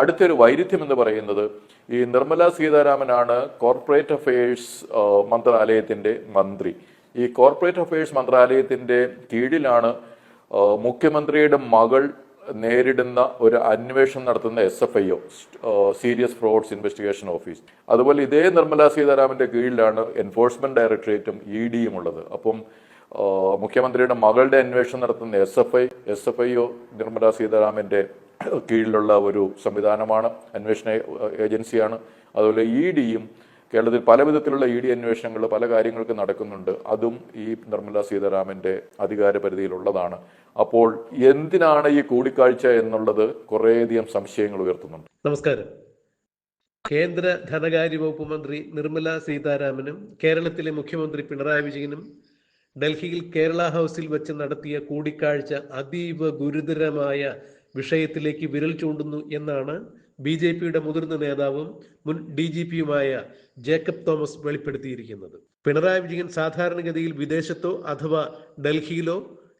അടുത്തൊരു വൈരുദ്ധ്യം എന്ന് പറയുന്നത് ഈ നിർമ്മല സീതാരാമനാണ് കോർപ്പറേറ്റ് അഫയേഴ്സ് മന്ത്രാലയത്തിന്റെ മന്ത്രി. ഈ കോർപ്പറേറ്റ് അഫയേഴ്സ് മന്ത്രാലയത്തിന്റെ കീഴിലാണ് മുഖ്യമന്ത്രിയുടെ മകൾ നേരിടുന്ന ഒരു അന്വേഷണം നടത്തുന്ന S F I O serious frauds investigation office അതുപോലെ ഇതേ നിർമ്മലാ സീതാരാമന്റെ കീഴിലാണ് എൻഫോഴ്സ്മെന്റ് ഡയറക്ടറേറ്റും ഇ ഡിയും ഉള്ളത്. അപ്പം മുഖ്യമന്ത്രിയുടെ മകളുടെ അന്വേഷണം നടത്തുന്ന S F I S F I O Nirmala സീതാരാമന്റെ കീഴിലുള്ള ഒരു സംവിധാനമാണ് അന്വേഷണ ഏജൻസിയാണ്. അതുപോലെ ഇ ഡിയും കേരളത്തിൽ പല വിധത്തിലുള്ള ഇ ഡി അന്വേഷണങ്ങൾ പല കാര്യങ്ങൾക്ക് നടക്കുന്നുണ്ട്. അതും ഈ നിർമ്മല സീതാരാമന്റെ അധികാര പരിധിയിലുള്ളതാണ് അപ്പോൾ എന്തിനാണ് ഈ കൂടിക്കാഴ്ച എന്നുള്ളത് കുറേയധികം സംശയങ്ങൾ ഉയർത്തുന്നുണ്ട്. നമസ്കാരം. കേന്ദ്ര ധനകാര്യ വകുപ്പ് മന്ത്രി നിർമ്മല സീതാരാമനും കേരളത്തിലെ മുഖ്യമന്ത്രി പിണറായി വിജയനും ഡൽഹിയിൽ കേരള ഹൗസിൽ വെച്ച് നടത്തിയ കൂടിക്കാഴ്ച അതീവ ഗുരുതരമായ വിഷയത്തിലേക്ക് വിരൽ ചൂണ്ടുന്നു എന്നാണ് ബി ജെ പിയുടെ മുതിർന്ന നേതാവും മുൻ ഡി ജി പിയുമായ ജേക്കബ് തോമസ് വെളിപ്പെടുത്തിയിരിക്കുന്നത്. പിണറായി വിജയൻ സാധാരണഗതിയിൽ വിദേശത്തോ അഥവാ ഡൽഹിയിലോ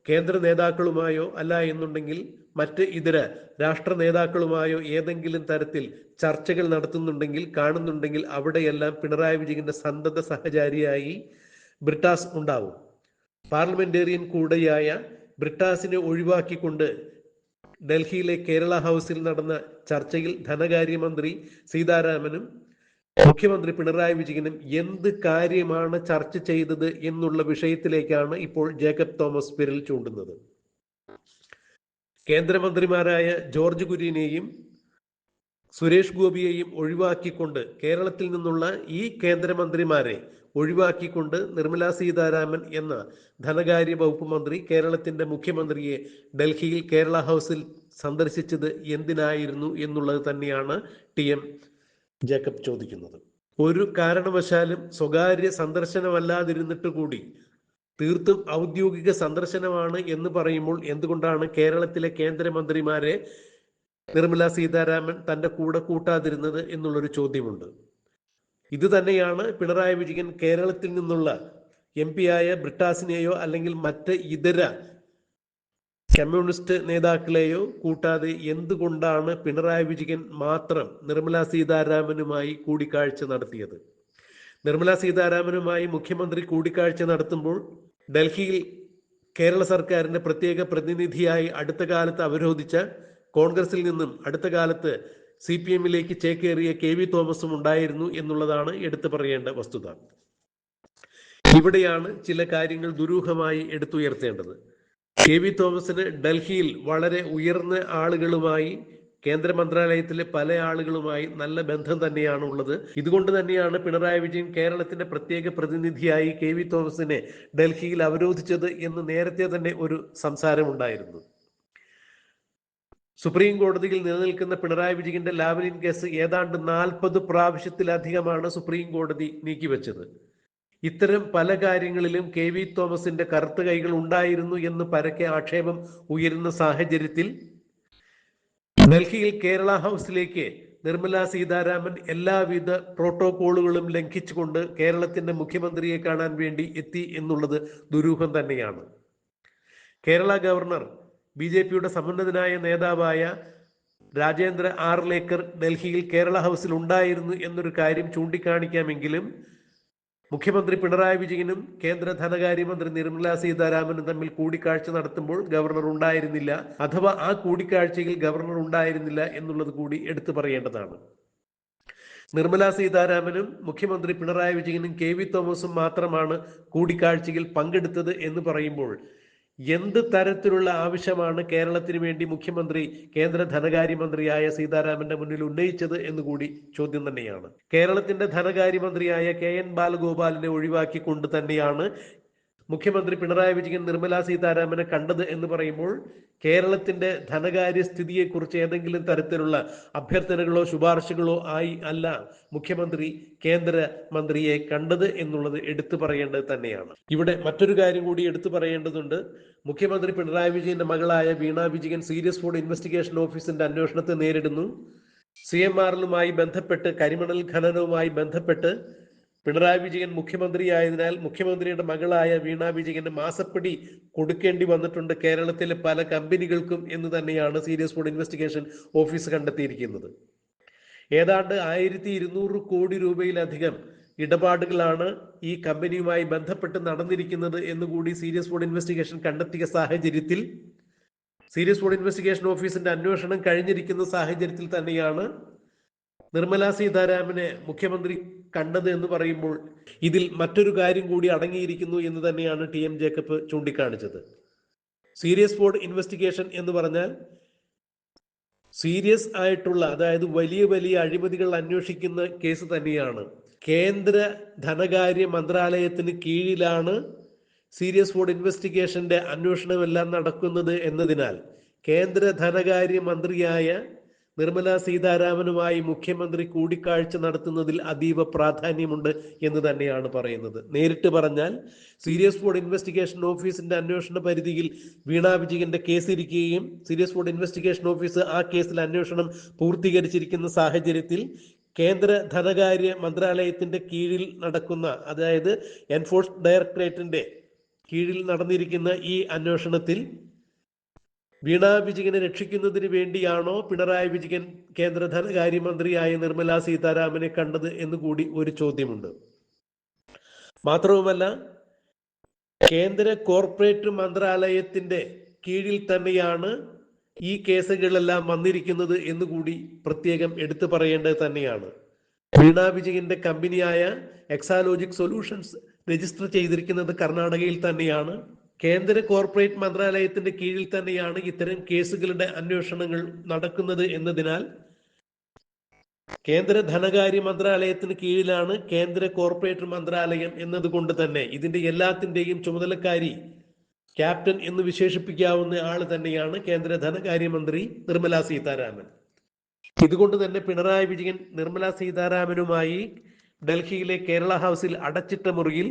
കേന്ദ്ര നേതാക്കളുമായോ അല്ല എന്നുണ്ടെങ്കിൽ മറ്റ് ഇതര രാഷ്ട്ര നേതാക്കളുമായോ ഏതെങ്കിലും തരത്തിൽ ചർച്ചകൾ നടത്തുന്നുണ്ടെങ്കിൽ കാണുന്നുണ്ടെങ്കിൽ അവിടെയെല്ലാം പിണറായി വിജയന്റെ സന്തത സഹചാരിയായി ബ്രിട്ടാസ് ഉണ്ടാവും. പാർലമെന്റേറിയൻ കൂടെയായ ബ്രിട്ടാസിനെ ഒഴിവാക്കിക്കൊണ്ട് ഡൽഹിയിലെ കേരള ഹൗസിൽ നടന്ന ചർച്ചയിൽ ധനകാര്യമന്ത്രി സീതാരാമനും മുഖ്യമന്ത്രി പിണറായി വിജയനും എന്ത് കാര്യമാണ് ചർച്ച ചെയ്തത് എന്നുള്ള വിഷയത്തിലേക്കാണ് ഇപ്പോൾ ജേക്കബ് തോമസ് വിരൽ ചൂണ്ടുന്നത്. കേന്ദ്രമന്ത്രിമാരായ ജോർജ് കുര്യനെയും സുരേഷ് ഗോപിയെയും ഒഴിവാക്കിക്കൊണ്ട് കേരളത്തിൽ നിന്നുള്ള ഈ കേന്ദ്രമന്ത്രിമാരെ ഒഴിവാക്കിക്കൊണ്ട് നിർമ്മലാ സീതാരാമൻ എന്ന ധനകാര്യ വകുപ്പ് മന്ത്രി കേരളത്തിന്റെ മുഖ്യമന്ത്രിയെ ഡൽഹിയിൽ കേരള ഹൗസിൽ സന്ദർശിച്ചത് എന്തിനായിരുന്നു എന്നുള്ളത് തന്നെയാണ് ടി എം ജേക്കബ് ചോദിക്കുന്നത്. ഒരു കാരണവശാലും സ്വകാര്യ സന്ദർശനമല്ലാതിരുന്നിട്ട് കൂടി തീർത്തും ഔദ്യോഗിക സന്ദർശനമാണ് എന്ന് പറയുമ്പോൾ എന്തുകൊണ്ടാണ് കേരളത്തിലെ കേന്ദ്രമന്ത്രിമാരെ നിർമ്മല സീതാരാമൻ തന്റെ കൂടെ കൂട്ടാതിരുന്നത് എന്നുള്ളൊരു ചോദ്യമുണ്ട്. ഇത് തന്നെയാണ് പിണറായി വിജയൻ കേരളത്തിൽ നിന്നുള്ള എം പി ആയ ബ്രിട്ടാസിനെയോ അല്ലെങ്കിൽ മറ്റ് ഇതര കമ്മ്യൂണിസ്റ്റ് നേതാക്കളെയോ കൂട്ടാതെ എന്തുകൊണ്ടാണ് പിണറായി വിജയൻ മാത്രം നിർമ്മല സീതാരാമനുമായി കൂടിക്കാഴ്ച നടത്തിയത്? നിർമ്മല സീതാരാമനുമായി മുഖ്യമന്ത്രി കൂടിക്കാഴ്ച നടത്തുമ്പോൾ ഡൽഹിയിൽ കേരള സർക്കാരിന്റെ പ്രത്യേക പ്രതിനിധിയായി അടുത്ത കാലത്ത് അവരോധിച്ച കോൺഗ്രസിൽ നിന്നും അടുത്ത കാലത്ത് സി പി എമ്മിലേക്ക് ചേക്കേറിയ കെ വി തോമസും ഉണ്ടായിരുന്നു എന്നുള്ളതാണ് എടുത്തു പറയേണ്ട വസ്തുത. ഇവിടെയാണ് ചില കാര്യങ്ങൾ ദുരൂഹമായി എടുത്തുയർത്തേണ്ടത്. കെ വി തോമസിന് ഡൽഹിയിൽ വളരെ ഉയർന്ന ആളുകളുമായി കേന്ദ്ര മന്ത്രാലയത്തിലെ പല ആളുകളുമായി നല്ല ബന്ധം തന്നെയാണ് ഉള്ളത്. ഇതുകൊണ്ട് തന്നെയാണ് പിണറായി വിജയൻ കേരളത്തിന്റെ പ്രത്യേക പ്രതിനിധിയായി കെ വി തോമസിനെ ഡൽഹിയിൽ അവരോധിച്ചത് എന്ന് നേരത്തെ തന്നെ ഒരു സംസാരമുണ്ടായിരുന്നു. സുപ്രീം കോടതിയിൽ നിലനിൽക്കുന്ന പിണറായി വിജയന്റെ ലാവലിൻ കേസ് ഏതാണ്ട് നാൽപ്പത് പ്രാവശ്യത്തിലധികമാണ് സുപ്രീം കോടതി നീക്കിവെച്ചത്. ഇത്തരം പല കാര്യങ്ങളിലും കെ വി തോമസിന്റെ കറുത്ത കൈകൾ ഉണ്ടായിരുന്നു എന്ന് പരക്കെ ആക്ഷേപം ഉയരുന്ന സാഹചര്യത്തിൽ ഡൽഹിയിൽ കേരള ഹൗസിലേക്ക് നിർമ്മല സീതാരാമൻ എല്ലാവിധ പ്രോട്ടോകോളുകളും ലംഘിച്ചുകൊണ്ട് കേരളത്തിന്റെ മുഖ്യമന്ത്രിയെ കാണാൻ വേണ്ടി എത്തി എന്നുള്ളത് ദുരൂഹം തന്നെയാണ്. കേരള ഗവർണർ ബി ജെ പിയുടെ സമുന്നതനായ നേതാവായ രാജേന്ദ്ര ആർലേക്കർ ഡൽഹിയിൽ കേരള ഹൗസിൽ ഉണ്ടായിരുന്നു എന്നൊരു കാര്യം ചൂണ്ടിക്കാണിക്കാമെങ്കിലും മുഖ്യമന്ത്രി പിണറായി വിജയനും കേന്ദ്ര ധനകാര്യമന്ത്രി നിർമ്മല സീതാരാമനും തമ്മിൽ കൂടിക്കാഴ്ച നടത്തുമ്പോൾ ഗവർണർ ഉണ്ടായിരുന്നില്ല അഥവാ ആ കൂടിക്കാഴ്ചയിൽ ഗവർണർ ഉണ്ടായിരുന്നില്ല എന്നുള്ളത് കൂടി എടുത്തു പറയേണ്ടതാണ്. നിർമ്മല സീതാരാമനും മുഖ്യമന്ത്രി പിണറായി വിജയനും കെ വി തോമസും മാത്രമാണ് കൂടിക്കാഴ്ചയിൽ പങ്കെടുത്തത് എന്ന് പറയുമ്പോൾ എന്ത് തരത്തിലുള്ള ആവശ്യമാണ് കേരളത്തിന് വേണ്ടി മുഖ്യമന്ത്രി കേന്ദ്ര ധനകാര്യമന്ത്രിയായ സീതാരാമന്റെ മുന്നിൽ ഉന്നയിച്ചത് എന്ന് കൂടി ചോദ്യം തന്നെയാണ്. കേരളത്തിന്റെ ധനകാര്യമന്ത്രിയായ കെ എൻ ബാലഗോപാലിനെ ഒഴിവാക്കിക്കൊണ്ട് തന്നെയാണ് മുഖ്യമന്ത്രി പിണറായി വിജയൻ നിർമ്മല സീതാരാമനെ കണ്ടത് എന്ന് പറയുമ്പോൾ കേരളത്തിന്റെ ധനകാര്യ സ്ഥിതിയെക്കുറിച്ച് ഏതെങ്കിലും തരത്തിലുള്ള അഭ്യർത്ഥനകളോ ശുപാർശകളോ ആയി അല്ല മുഖ്യമന്ത്രി കേന്ദ്ര മന്ത്രിയെ കണ്ടത് എന്നുള്ളത് എടുത്തു പറയേണ്ടത് തന്നെയാണ്. ഇവിടെ മറ്റൊരു കാര്യം കൂടി എടുത്തു പറയേണ്ടതുണ്ട്. മുഖ്യമന്ത്രി പിണറായി വിജയന്റെ മകളായ Veena Vijayan serious fraud investigation ഓഫീസിന്റെ അന്വേഷണത്തെ നേരിടുന്നു. സി എം ആറിലുമായി ബന്ധപ്പെട്ട് കരിമണൽ ഖനനവുമായി ബന്ധപ്പെട്ട് പിണറായി വിജയൻ മുഖ്യമന്ത്രിയായതിനാൽ മുഖ്യമന്ത്രിയുടെ മകളായ വീണ വിജയന് മാസപ്പടി കൊടുക്കേണ്ടി വന്നിട്ടുണ്ട് കേരളത്തിലെ പല കമ്പനികൾക്കും എന്ന് തന്നെയാണ് സീരിയസ് ഫുഡ് ഇൻവെസ്റ്റിഗേഷൻ ഓഫീസ് കണ്ടെത്തിയിരിക്കുന്നത്. ഏതാണ്ട് ആയിരത്തി ഇരുന്നൂറ് കോടി രൂപയിലധികം ഇടപാടുകളാണ് ഈ കമ്പനിയുമായി ബന്ധപ്പെട്ട് നടന്നിരിക്കുന്നത് എന്നുകൂടി സീരിയസ് ഫുഡ് ഇൻവെസ്റ്റിഗേഷൻ കണ്ടെത്തിയ സാഹചര്യത്തിൽ സീരിയസ് ഫുഡ് ഇൻവെസ്റ്റിഗേഷൻ ഓഫീസിന്റെ അന്വേഷണം കഴിഞ്ഞിരിക്കുന്ന സാഹചര്യത്തിൽ തന്നെയാണ് നിർമ്മല സീതാരാമനെ മുഖ്യമന്ത്രി കണ്ടത് എന്ന് പറയുമ്പോൾ ഇതിൽ മറ്റൊരു കാര്യം കൂടി അടങ്ങിയിരിക്കുന്നു എന്ന് തന്നെയാണ് ടി എം ജേക്കബ് ചൂണ്ടിക്കാണിച്ചത്. സീരിയസ് ബോർഡ് ഇൻവെസ്റ്റിഗേഷൻ എന്ന് പറഞ്ഞാൽ സീരിയസ് ആയിട്ടുള്ള അതായത് വലിയ വലിയ അഴിമതികൾ അന്വേഷിക്കുന്ന കേസ് തന്നെയാണ്. കേന്ദ്ര ധനകാര്യ മന്ത്രാലയത്തിന് കീഴിലാണ് സീരിയസ് ബോർഡ് ഇൻവെസ്റ്റിഗേഷന്റെ അന്വേഷണമെല്ലാം നടക്കുന്നത് എന്നതിനാൽ കേന്ദ്ര ധനകാര്യ മന്ത്രിയായ നിർമ്മല സീതാരാമനുമായി മുഖ്യമന്ത്രി കൂടിക്കാഴ്ച നടത്തുന്നതിൽ അതീവ പ്രാധാന്യമുണ്ട് എന്ന് തന്നെയാണ് പറയുന്നത്. നേരിട്ട് പറഞ്ഞാൽ സീരിയസ് ഫോർഡ് ഇൻവെസ്റ്റിഗേഷൻ ഓഫീസിന്റെ അന്വേഷണ പരിധിയിൽ വീണ വിജയന്റെ കേസ് ഇരിക്കുകയും സീരിയസ് ഫോർഡ് ഇൻവെസ്റ്റിഗേഷൻ ഓഫീസ് ആ കേസിൽ അന്വേഷണം പൂർത്തീകരിച്ചിരിക്കുന്ന സാഹചര്യത്തിൽ കേന്ദ്ര ധനകാര്യ മന്ത്രാലയത്തിന്റെ കീഴിൽ നടക്കുന്ന അതായത് എൻഫോഴ്സ് ഡയറക്ടറേറ്റിന്റെ കീഴിൽ നടന്നിരിക്കുന്ന ഈ അന്വേഷണത്തിൽ വീണ വിജയനെ രക്ഷിക്കുന്നതിന് വേണ്ടിയാണോ പിണറായി വിജയൻ കേന്ദ്ര ധനകാര്യമന്ത്രിയായ നിർമ്മല സീതാരാമനെ കണ്ടത് എന്ന് കൂടി ഒരു ചോദ്യമുണ്ട്. മാത്രവുമല്ല കേന്ദ്ര കോർപ്പറേറ്റ് മന്ത്രാലയത്തിന്റെ കീഴിൽ തന്നെയാണ് ഈ കേസുകളെല്ലാം വന്നിരിക്കുന്നത് എന്ന് കൂടി പ്രത്യേകം എടുത്തു പറയേണ്ടത് തന്നെയാണ്. വീണ വിജയന്റെ കമ്പനിയായ എക്സാലോജിക് സൊല്യൂഷൻസ് രജിസ്റ്റർ ചെയ്തിരിക്കുന്നത് കർണാടകയിൽ തന്നെയാണ്. കേന്ദ്ര കോർപ്പറേറ്റ് മന്ത്രാലയത്തിന്റെ കീഴിൽ തന്നെയാണ് ഇത്തരം കേസുകളുടെ അന്വേഷണങ്ങൾ നടക്കുന്നത് എന്നതിനാൽ കേന്ദ്ര ധനകാര്യ മന്ത്രാലയത്തിന് കീഴിലാണ് കേന്ദ്ര കോർപ്പറേറ്റ് മന്ത്രാലയം എന്നതുകൊണ്ട് തന്നെ ഇതിന്റെ എല്ലാത്തിന്റെയും ചുമതലക്കാരി ക്യാപ്റ്റൻ എന്ന് വിശേഷിപ്പിക്കാവുന്ന ആൾ തന്നെയാണ് കേന്ദ്ര ധനകാര്യമന്ത്രി നിർമ്മല സീതാരാമൻ. ഇതുകൊണ്ട് തന്നെ പിണറായി വിജയൻ നിർമ്മല സീതാരാമനുമായി ഡൽഹിയിലെ കേരള ഹൗസിൽ അടച്ചിട്ട മുറിയിൽ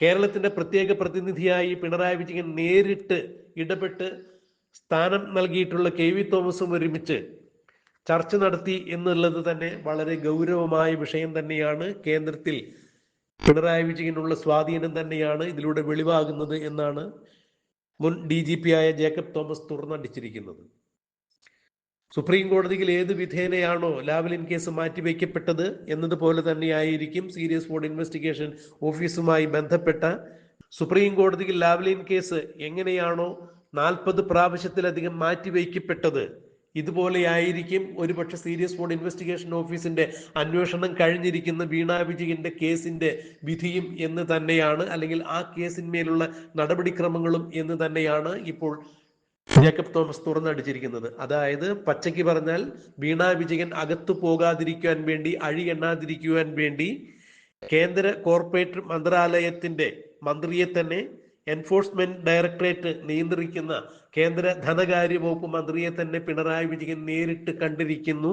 കേരളത്തിന്റെ പ്രത്യേക പ്രതിനിധിയായി പിണറായി വിജയൻ നേരിട്ട് ഇടപെട്ട് സ്ഥാനം നൽകിയിട്ടുള്ള കെ വി തോമസും ഒരുമിച്ച് ചർച്ച നടത്തി എന്നുള്ളത് തന്നെ വളരെ ഗൗരവമായ വിഷയം തന്നെയാണ്. കേന്ദ്രത്തിൽ പിണറായി വിജയനുള്ള സ്വാധീനം തന്നെയാണ് ഇതിലൂടെ വെളിവാകുന്നത് എന്നാണ് മുൻ ഡി ജി പി ആയ ജേക്കബ് തോമസ് തുറന്നടിച്ചിരിക്കുന്നത്. സുപ്രീം കോടതിയിൽ ഏത് വിധേനയാണോ ലാവലിൻ കേസ് മാറ്റിവെക്കപ്പെട്ടത് എന്നതുപോലെ തന്നെയായിരിക്കും സീരിയസ് ഫോർഡ് ഇൻവെസ്റ്റിഗേഷൻ ഓഫീസുമായി ബന്ധപ്പെട്ട സുപ്രീം കോടതിയിൽ ലാവലിൻ കേസ് എങ്ങനെയാണോ നാൽപ്പത് പ്രാവശ്യത്തിലധികം മാറ്റിവെക്കപ്പെട്ടത്. ഇതുപോലെയായിരിക്കും ഒരുപക്ഷെ സീരിയസ് ഫോർഡ് ഇൻവെസ്റ്റിഗേഷൻ ഓഫീസിന്റെ അന്വേഷണം കഴിഞ്ഞിരിക്കുന്ന വീണ വിജയന്റെ കേസിന്റെ വിധിയും എന്ന് തന്നെയാണ് അല്ലെങ്കിൽ ആ കേസിന്മേലുള്ള നടപടിക്രമങ്ങളും എന്ന് തന്നെയാണ് ഇപ്പോൾ ജേക്കബ് തോമസ് തുറന്നടിച്ചിരിക്കുന്നത് അതായത് പച്ചയ്ക്ക് പറഞ്ഞാൽ വീണ വിജയൻ അകത്തു പോകാതിരിക്കുവാൻ വേണ്ടി അഴി എണ്ണാതിരിക്കുവാൻ വേണ്ടി കേന്ദ്ര കോർപ്പറേറ്റ് മന്ത്രാലയത്തിന്റെ മന്ത്രിയെ തന്നെ എൻഫോഴ്സ്മെന്റ് ഡയറക്ടറേറ്റ് നിയന്ത്രിക്കുന്ന കേന്ദ്ര ധനകാര്യ വകുപ്പ് മന്ത്രിയെ തന്നെ പിണറായി വിജയൻ നേരിട്ട് കണ്ടിരിക്കുന്നു.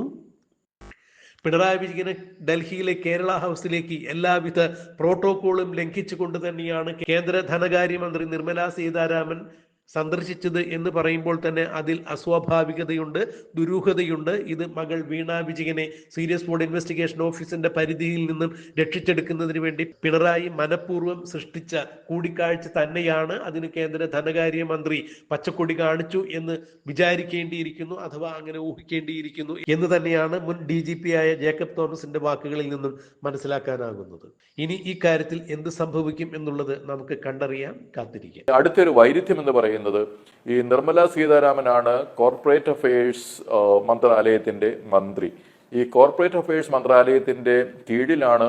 പിണറായി വിജയന് ഡൽഹിയിലെ കേരള ഹൗസിലേക്ക് എല്ലാവിധ പ്രോട്ടോകോളും ലംഘിച്ചുകൊണ്ട് തന്നെയാണ് കേന്ദ്ര ധനകാര്യമന്ത്രി നിർമ്മലാ സീതാരാമൻ സന്ദർശിച്ചത് എന്ന് പറയുമ്പോൾ തന്നെ അതിൽ അസ്വാഭാവികതയുണ്ട് ദുരൂഹതയുണ്ട്. ഇത് മകൾ വീണ വിജയനെ സീരിയസ് ബോർഡ് ഇൻവെസ്റ്റിഗേഷൻ ഓഫീസിന്റെ പരിധിയിൽ നിന്നും രക്ഷിച്ചെടുക്കുന്നതിന് വേണ്ടി പിണറായി മനഃപൂർവം സൃഷ്ടിച്ച കൂടിക്കാഴ്ച തന്നെയാണ് അതിന് കേന്ദ്ര ധനകാര്യ മന്ത്രി പച്ചക്കൊടി കാണിച്ചു എന്ന് വിചാരിക്കേണ്ടിയിരിക്കുന്നു അഥവാ അങ്ങനെ ഊഹിക്കേണ്ടിയിരിക്കുന്നു എന്ന് തന്നെയാണ് മുൻ ഡി ജി പി ആയ ജേക്കബ് തോമസിന്റെ വാക്കുകളിൽ നിന്നും മനസ്സിലാക്കാനാകുന്നത്. ഇനി ഈ കാര്യത്തിൽ എന്ത് സംഭവിക്കും എന്നുള്ളത് നമുക്ക് കണ്ടറിയാം കാത്തിരിക്കാം. അടുത്തൊരു വൈരുദ്ധ്യം എന്ന് പറയുന്നത് ഈ നിർമ്മല സീതാരാമനാണ് കോർപ്പറേറ്റ് അഫയേഴ്സ് മന്ത്രാലയത്തിന്റെ മന്ത്രി. ഈ കോർപ്പറേറ്റ് അഫയേഴ്സ് മന്ത്രാലയത്തിന്റെ കീഴിലാണ്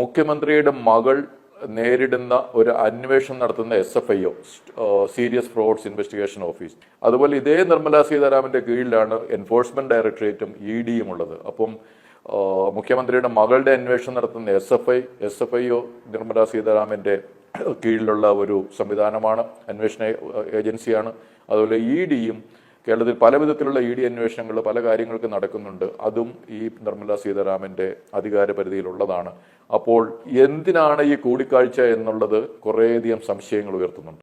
മുഖ്യമന്ത്രിയുടെ മകൾ നേരിടുന്ന ഒരു അന്വേഷണം നടത്തുന്ന S F I O serious frauds investigation office അതുപോലെ ഇതേ നിർമ്മല സീതാരാമന്റെ കീഴിലാണ് എൻഫോഴ്സ്മെന്റ് ഡയറക്ടറേറ്റും ഇ ഡിയും ഉള്ളത്. അപ്പം മുഖ്യമന്ത്രിയുടെ മകളുടെ അന്വേഷണം നടത്തുന്ന S F I S F I O Nirmala സീതാരാമന്റെ കീഴിലുള്ള ഒരു സംവിധാനമാണ് അന്വേഷണ ഏജൻസിയാണ്. അതുപോലെ ഇ ഡിയും കേരളത്തിൽ പല വിധത്തിലുള്ള ഇ ഡി അന്വേഷണങ്ങൾ പല കാര്യങ്ങൾക്ക് നടക്കുന്നുണ്ട്. അതും ഈ നിർമ്മല സീതാരാമന്റെ അധികാര പരിധിയിലുള്ളതാണ് അപ്പോൾ എന്തിനാണ് ഈ കൂടിക്കാഴ്ച എന്നുള്ളത് കുറേയധികം സംശയങ്ങൾ ഉയർത്തുന്നുണ്ട്.